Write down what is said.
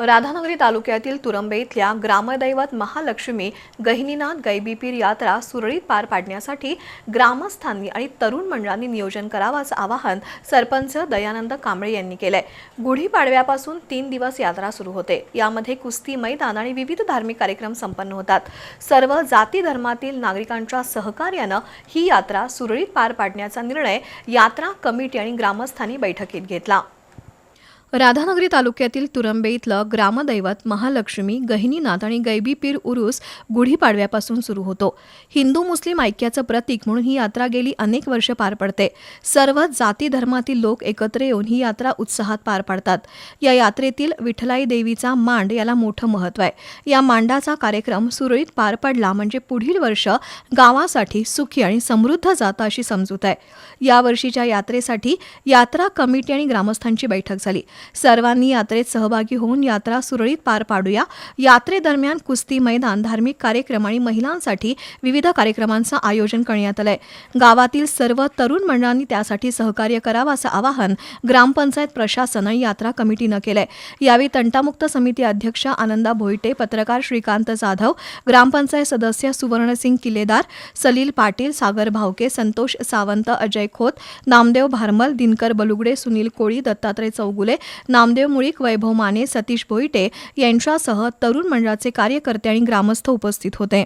राधानगरी तालुक्यातील तुरंबे इथल्या ग्रामदैवत महालक्ष्मी गहिनीनाथ गैबीपीर यात्रा सुरळीत पार पाडण्यासाठी ग्रामस्थांनी आणि तरुण मंडळांनी नियोजन करावं असं आवाहन सरपंच दयानंद कांबळे यांनी केलंय. गुढीपाडव्यापासून तीन दिवस यात्रा सुरू होते. यामध्ये कुस्ती मैदान आणि विविध धार्मिक कार्यक्रम संपन्न होतात. सर्व जाती धर्मातील नागरिकांच्या सहकार्यानं ही यात्रा सुरळीत पार पाडण्याचा निर्णय यात्रा कमिटी आणि ग्रामस्थांनी बैठकीत घेतला. राधानगरी तालुक्यातील तुरंबे इथलं ग्रामदैवत महालक्ष्मी गहिनीनाथ आणि गैबीपीर उरूस गुढीपाडव्यापासून सुरू होतो. हिंदू मुस्लिम ऐक्याचं प्रतीक म्हणून ही यात्रा गेली अनेक वर्ष पार पडते. सर्व जाती धर्मातील लोक एकत्र येऊन ही यात्रा उत्साहात पार पाडतात. या यात्रेतील विठलाई देवीचा मांड याला मोठं महत्त्व आहे. या मांडाचा कार्यक्रम सुरळीत पार पडला म्हणजे पुढील वर्ष गावासाठी सुखी आणि समृद्ध जातं अशी समजूत आहे. यावर्षीच्या यात्रेसाठी यात्रा कमिटी आणि ग्रामस्थांची बैठक झाली. सर्वांनी यात्रेत सहभागी होऊन यात्रा सुरळीत पार पाडूया. यात्रेदरम्यान कुस्ती मैदान धार्मिक कार्यक्रम आणि महिलांसाठी विविध कार्यक्रमांचं आयोजन करण्यात आलंय. गावातील सर्व तरुण मंडळांनी त्यासाठी सहकार्य करावं असं आवाहन ग्रामपंचायत प्रशासन आणि यात्रा कमिटीनं केलंय. यावेळी तंटामुक्त समिती अध्यक्ष आनंदा भोईटे पत्रकार श्रीकांत जाधव ग्रामपंचायत सदस्य सुवर्णसिंग किल्लेदार सलील पाटील सागर भावके संतोष सावंत अजय खोत नामदेव भारमल दिनकर बलुगडे सुनील कोळी दत्तात्रय चौगुले नामदेव मुळीक वैभव माने सतीश भोईटे यांच्यासह तरुण मंडळाचे कार्यकर्ते आणि ग्रामस्थ उपस्थित होते.